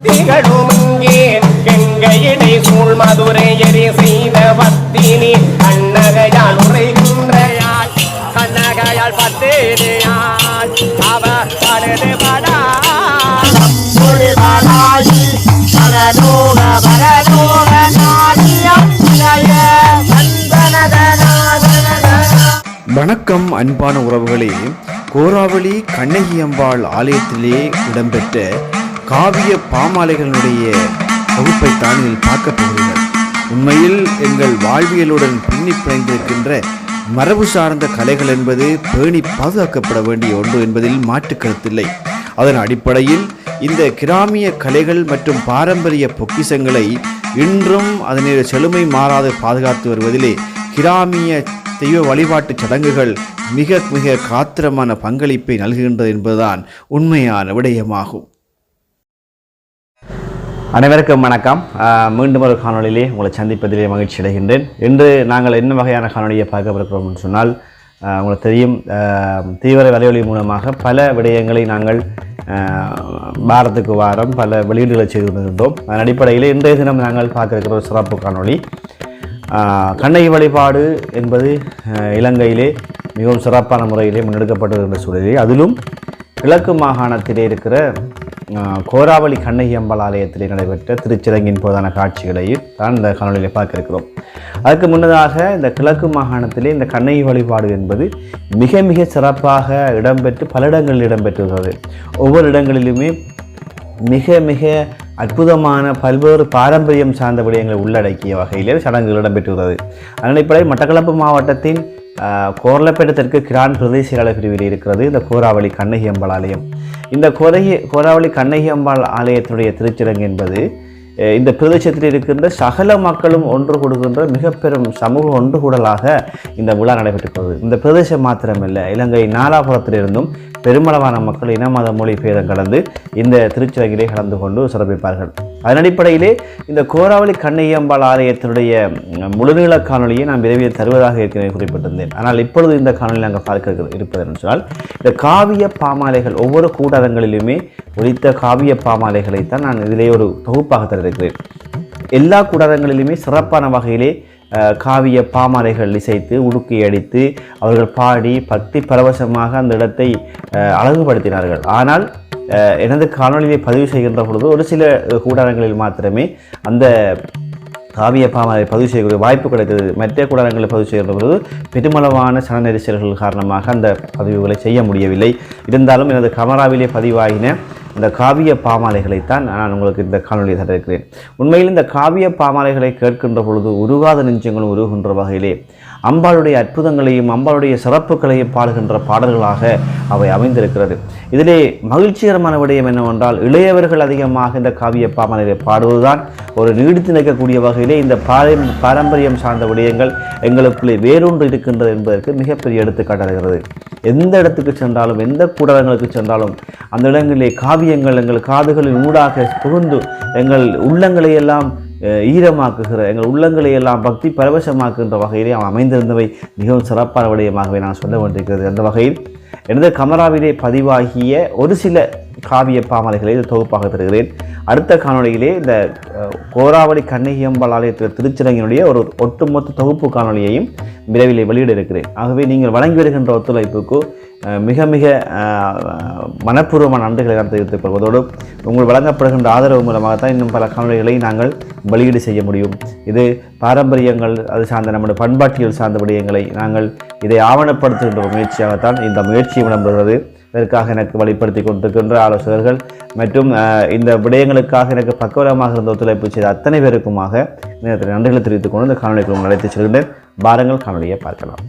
திகழும் இங்கே கெங்கையிடை சூழ் மதுரை எரி செய்த பத்தினி? கண்ணகையால் உரைகின்ற யாழ் கண்ணகையால் பத்தினியாள் அவ படுது படா படாயி பரலோக பரலோக நாடியம் வணக்கம் அன்பான உறவுகளே. கோராவளி கண்ணகி அம்பாள் ஆலயத்திலே இடம்பெற்ற காவிய பாமாலைகளுடைய தொகுப்பைத்தான் இதில் பார்க்க போகிறீர்கள். உண்மையில் எங்கள் வாழ்வியலுடன் பின்னி பிணைந்திருக்கின்ற மரபு சார்ந்த கலைகள் என்பது பேணி பாதுகாக்கப்பட வேண்டிய ஒன்று என்பதில் மாற்றுக்கருத்தில்லை அதன் அடிப்படையில் இந்த கிராமிய கலைகள் மற்றும் பாரம்பரிய பொக்கிஷங்களை இன்றும் அதனுடைய செழுமை மாறாத பாதுகாத்து வருவதிலே கிராமிய தெய்வ வழிபாட்டுச் சடங்குகள் மிக மிக காத்திரமான பங்களிப்பை நல்கின்றது என்பதுதான் உண்மையான விடயமாகும். அனைவருக்கும் வணக்கம். மீண்டும் ஒரு காணொளியிலே உங்களை சந்திப்பதிலே மகிழ்ச்சி அடைகின்றேன். இன்று நாங்கள் என்ன வகையான காணொலியை பார்க்க இருக்கிறோம் என்று சொன்னால் உங்களுக்கு தெரியும் தீவிர வலைவலி மூலமாக பல விடயங்களை நாங்கள் வாரத்துக்கு வாரம் பல வெளியீடுகளை செய்து கொண்டிருந்தோம். அதன் அடிப்படையில் இன்றைய தினம் நாங்கள் பார்க்க இருக்கிற ஒரு சிறப்பு காணொளி. கண்ணகி வழிபாடு என்பது இலங்கையிலே மிகவும் சிறப்பான முறையிலே முன்னெடுக்கப்பட்டு வருகின்ற சூழலில். அதிலும் கிழக்கு மாகாணத்திலே இருக்கிற கோராவளி கண்ணகி அம்பாள் ஆலயத்திலே நடைபெற்ற திருச்சிரங்கின் போதான காட்சிகளை தான் இந்த காணொலியில் பார்க்க இருக்கிறோம் அதுக்கு முன்னதாக இந்த கிழக்கு மாகாணத்திலே இந்த கண்ணகி வழிபாடு என்பது மிக மிக சிறப்பாக இடம்பெற்று பல இடங்களில் இடம்பெற்றுள்ளது ஒவ்வொரு இடங்களிலுமே மிக மிக அற்புதமான பல்வேறு பாரம்பரியம் சார்ந்த விடயங்களை உள்ளடக்கிய வகையிலே சடங்குகள் இடம்பெற்றுள்ளது அதன் அடிப்படையில் மட்டக்களப்பு மாவட்டத்தின் கோர்லப்பேட்டத்திற்கு கிரான் பிரதேச பிரிவில் இருக்கிறது இந்த கோராவளி கண்ணகி அம்பாள் ஆலயம். இந்த கோரகி கோராவளி கண்ணகி அம்பாள் ஆலயத்தினுடைய திருச்சிறங்கு என்பது இந்த பிரதேசத்தில் இருக்கின்ற சகல மக்களும் ஒன்று கொடுக்கின்ற மிக பெரும் சமூக ஒன்று கூடலாக இந்த விழா நடைபெற்றுள்ளது இந்த பிரதேசம் மாத்திரமில்லை இலங்கை நாலாபுரத்திலிருந்தும் பெருமளவான மக்கள் இன மத மொழி பேதம் கடந்து இந்த திருச்சிறகிலே கலந்து கொண்டு சிறப்பிப்பார்கள். அதன் அடிப்படையிலே இந்த கோராவளி கண்ணையம்பாள் ஆலயத்தினுடைய முழுநீள காணொலியை நான் விரைவில் தருவதாக ஏற்கனவே குறிப்பிட்டிருந்தேன். ஆனால் இப்பொழுது இந்த காணொலி நாங்கள் பார்க்க இருப்பது என்றால் சொன்னால் இந்த காவிய பாமாலைகள் ஒவ்வொரு கூடாரங்களிலுமே ஒழித்த காவிய பாமாலைகளைத்தான் நான் இதிலே ஒரு தொகுப்பாக தருகிறேன் எல்லா கூடாரங்களிலுமே சிறப்பான வகையிலே காவிய பாமாலைகள் இசைத்து உடுக்கி அடித்து அவர்கள் பாடி பக்தி பரவசமாக அந்த இடத்தை அழகுபடுத்தினார்கள். ஆனால் எனது காணொலியை பதிவு செய்கின்ற பொழுது ஒரு சில கூடாரங்களில் மாத்திரமே அந்த காவிய பாமரை பதிவு செய்யக்கூடிய வாய்ப்பு கிடைத்தது. மற்ற கூடாரங்களில் பதிவு செய்கின்ற பொழுது பெருமளவான சன நெரிசல்கள் காரணமாக அந்த பதிவுகளை செய்ய முடியவில்லை. இருந்தாலும் எனது கமராவிலே பதிவாகின இந்த காவிய பாமாலைகளைத்தான் நான் உங்களுக்கு இந்த காணொலியை தந்திருக்கிறேன். உண்மையில் இந்த காவிய பாமாலைகளை கேட்கின்ற பொழுது உருகாத நெஞ்சங்களும் உருகுகின்ற வகையிலே அம்பாளுடைய அற்புதங்களையும் அம்பாளுடைய சிறப்புகளையும் பாடுகின்ற பாடல்களாக அவை அமைந்திருக்கிறது. இதிலே மகிழ்ச்சிகரமான விடயம் என்னவென்றால் இளையவர்கள் அதிகமாக இந்த காவிய பாமனரை பாடுவதுதான் ஒரு நீடித்து நிற்கக்கூடிய வகையிலே இந்த பாரம்பரியம் சார்ந்த விடயங்கள் எங்களுக்குள்ளே வேறொன்று இருக்கின்றது என்பதற்கு மிகப்பெரிய எடுத்துக்காட்டுகிறது எந்த இடத்துக்கு சென்றாலும் எந்த கூடங்களுக்கு சென்றாலும் அந்த இடங்களிலே காவியங்கள் எங்கள் காதுகளின் ஊடாக புகுந்து எங்கள் உள்ளங்களை எல்லாம் ஈரமாக்குகிற எங்கள் உள்ளங்களை எல்லாம் பக்தி பரவசமாக்குகின்ற வகையிலே அவன் அமைந்திருந்தவை மிகவும் சிறப்பான விடயமாகவே நான் சொல்ல வேண்டியிருக்கிறது அந்த வகையில் எனது கமராவிலே பதிவாகிய ஒரு சில காவிய பாமலைகளை தொகுப்பாக தருகிறேன். அடுத்த காணொலியிலே இந்த கோராவளி கண்ணகி அம்பாள் ஆலயத்தில் திருச்சிரங்கினுடைய ஒரு ஒட்டுமொத்த தொகுப்பு காணொலியையும் விரைவில் வெளியிட இருக்கிறேன். ஆகவே நீங்கள் வழங்கி வருகின்ற ஒத்துழைப்புக்கு மிக மிக மனப்பூர்வமான நன்றிகளை நான் தெரிவித்துக் கொள்வதோடு உங்கள் வழங்கப்படுகின்ற ஆதரவு மூலமாக தான் இன்னும் பல காணொலிகளை நாங்கள் வெளியீடு செய்ய முடியும். இது பாரம்பரியங்கள் அது சார்ந்த நம்முடைய பண்பாட்டியல் சார்ந்த விடயங்களை நாங்கள் இதை ஆவணப்படுத்துகின்ற முயற்சியாகத்தான் இந்த முயற்சி இடம்பெறுகிறது இதற்காக எனக்கு வழிப்படுத்தி கொண்டிருக்கின்ற ஆலோசகர்கள் மற்றும் இந்த விடயங்களுக்காக எனக்கு பக்கவலமாக இருந்த ஒத்துழைப்பு செய்த அத்தனை பேருக்குமாக நேரத்தில் நன்றிகளை தெரிவித்துக் கொண்டு இந்த காணொலிக்கு உங்களை அழைத்து செல்கின்றேன். பாருங்கள் காணொலியை பார்க்கலாம்.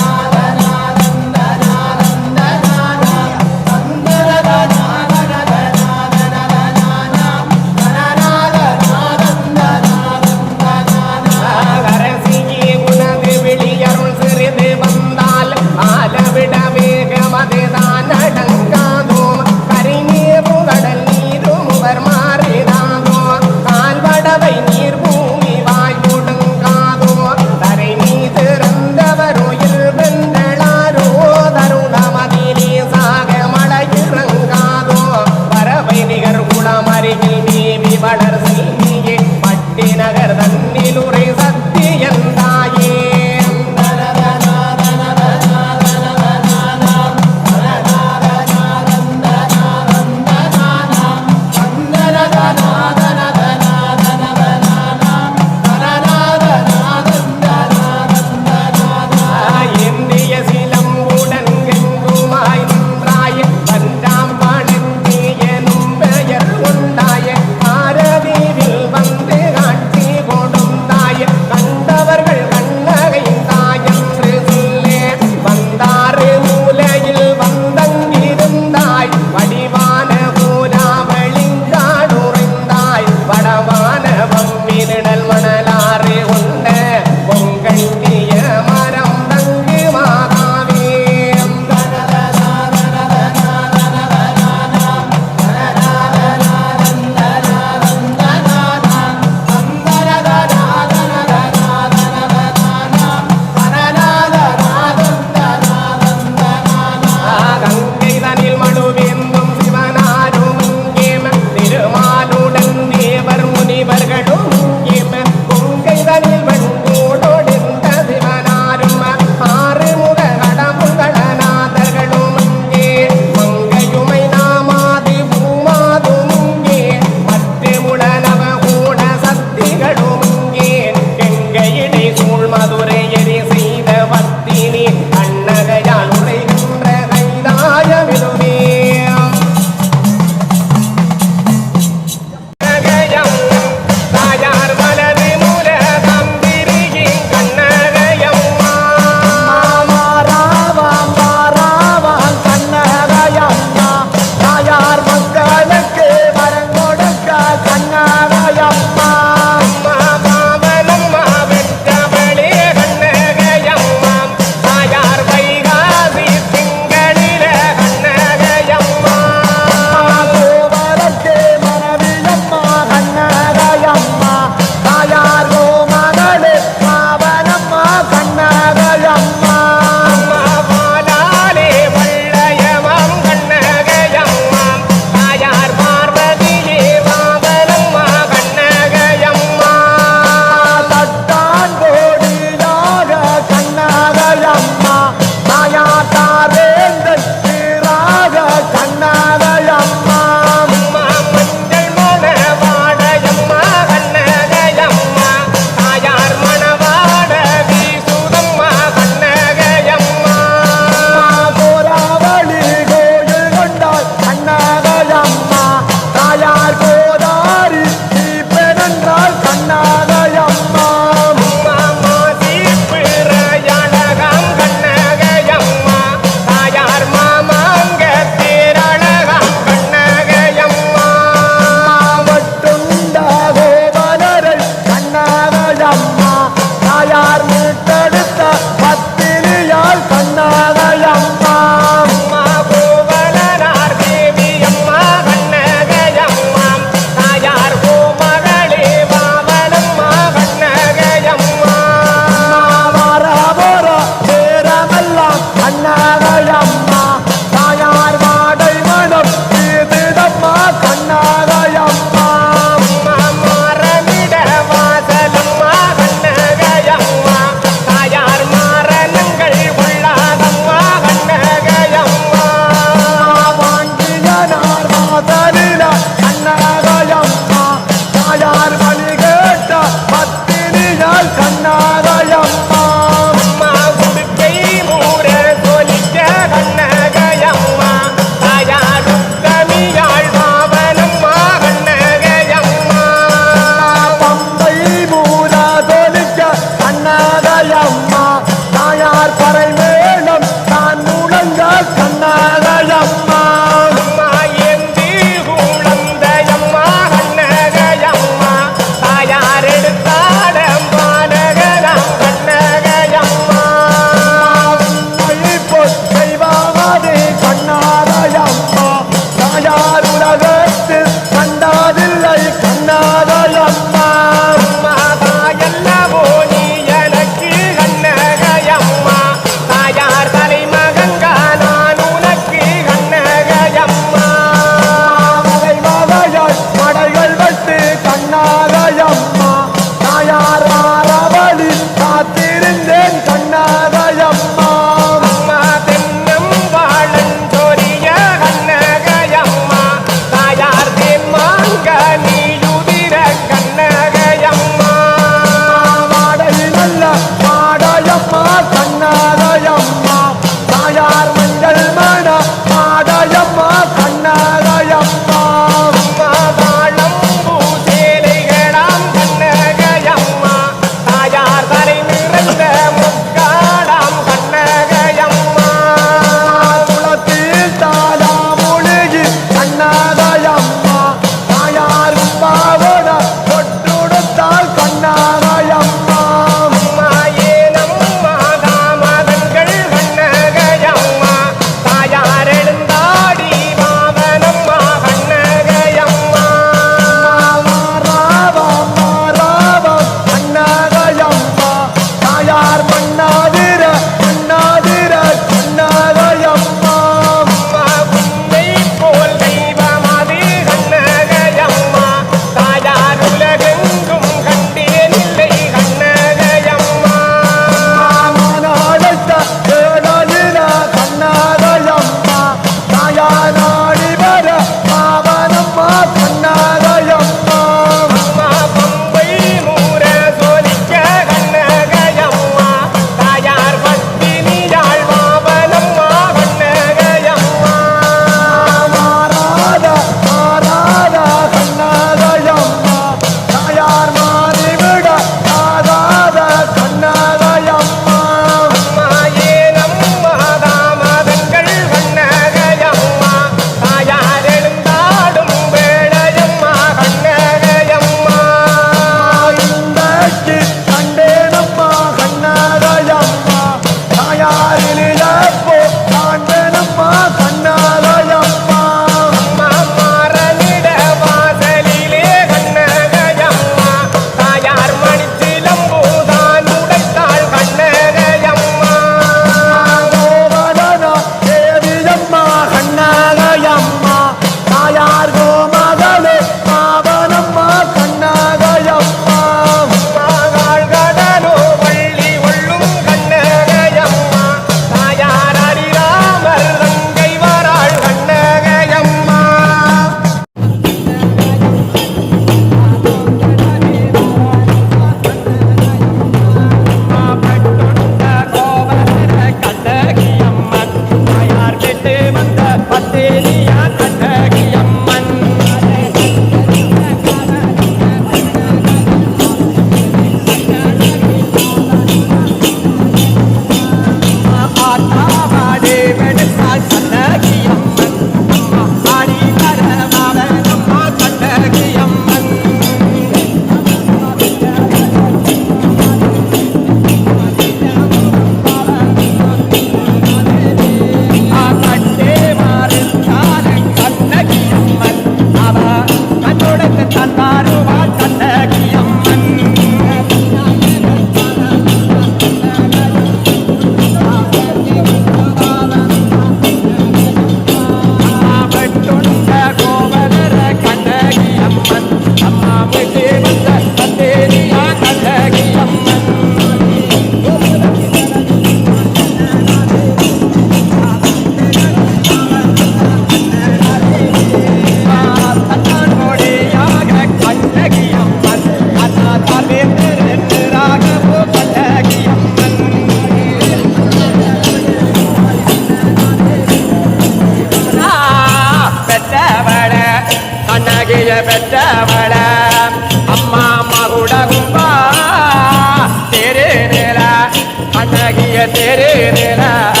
तेरे देना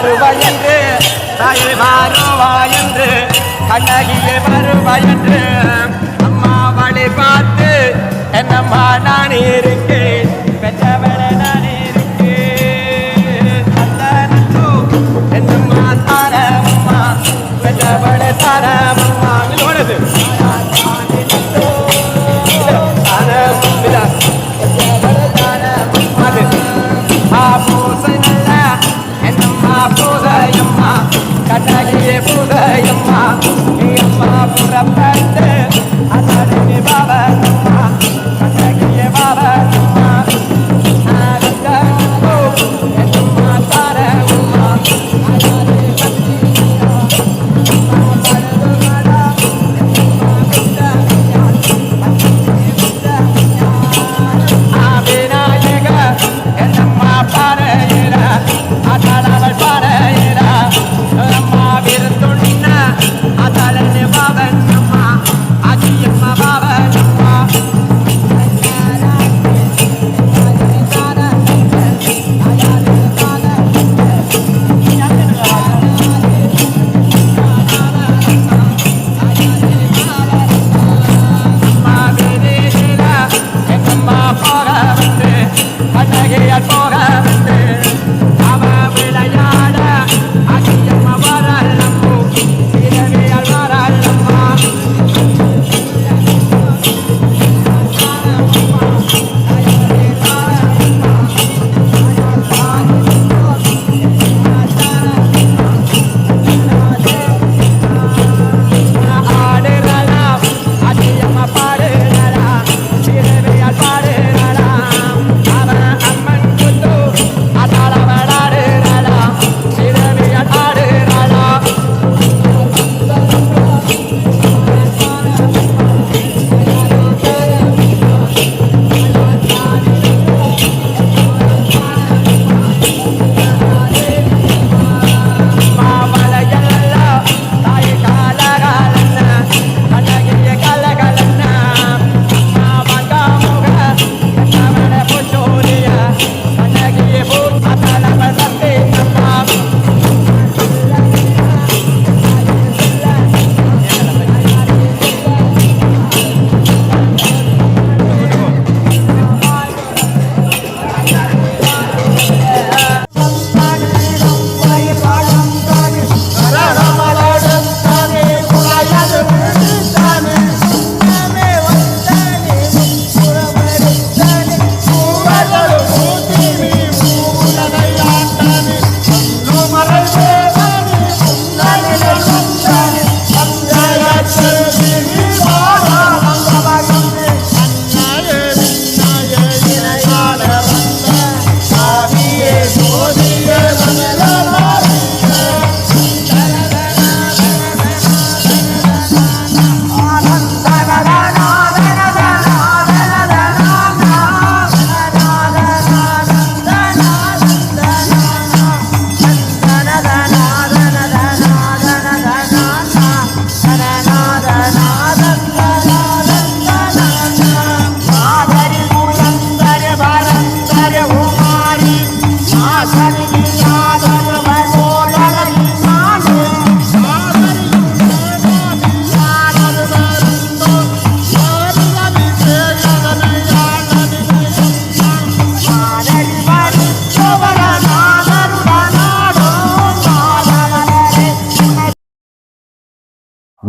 வருவாய் என்று தாயை மாறுவாய் என்று கண்ணகியே வருவாய் என்று அம்மா வழி பார்த்து என்னம்மா நான் இருக்கேன் பெற்றவள நான் இருக்கேன். என்னம்மா தாரம்மா பெற்றவள தாரம்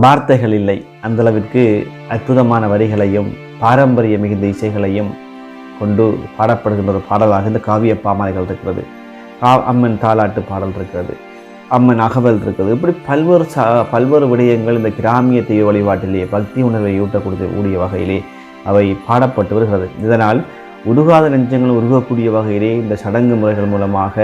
வார்த்தைகள் இல்லை. அந்தளவிற்கு அற்புதமான வரிகளையும் பாரம்பரிய மிகுந்த இசைகளையும் கொண்டு பாடப்படுகின்ற ஒரு பாடலாக இந்த காவிய பாமாலைகள் இருக்கிறது. கா அம்மன் தாலாட்டு பாடல் இருக்கிறது. அம்மன் அகவல் இருக்கிறது. இப்படி பல்வேறு ச பல்வேறு விடயங்கள் இந்த கிராமிய தெய்வ வழிபாட்டிலே பக்தி உணர்வை ஊட்டக்கூடிய கூடிய வகையிலே அவை பாடப்பட்டு வருகிறது. இதனால் உருகாத நெஞ்சங்கள் உருகக்கூடிய வகையிலே இந்த சடங்கு முறைகள் மூலமாக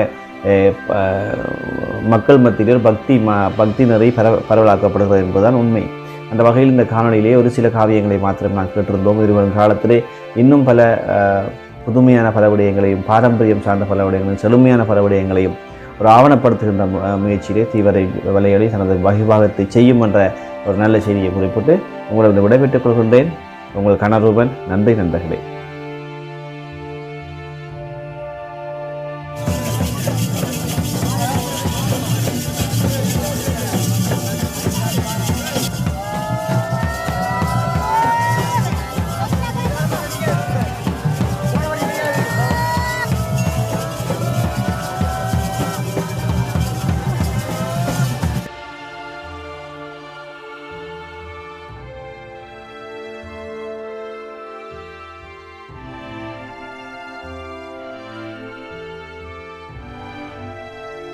மக்கள் மத்தியில் பக்தி ம பக்தி நிறை பரவ பரவலாக்கப்படுகிறது என்பதுதான் உண்மை. அந்த வகையில் இந்த காணொலியிலே ஒரு சில காவியங்களை மாத்திரம் நான் கேட்டிருந்தோம். இருவரும் காலத்திலே இன்னும் பல புதுமையான பல விடயங்களையும் பாரம்பரியம் சார்ந்த பல விடயங்களையும் செழுமையான பல விடயங்களையும் ஒரு ஆவணப்படுத்துகின்ற முயற்சியிலே தீவிர வலையொலி தனது வகிபாகத்தை செய்யும் என்ற ஒரு நல்ல செய்தியை குறிப்பிட்டு உங்களது விடைபெற்றுக் கொள்கின்றேன். உங்கள் கனரூபன் நன்றி நண்பர்களே.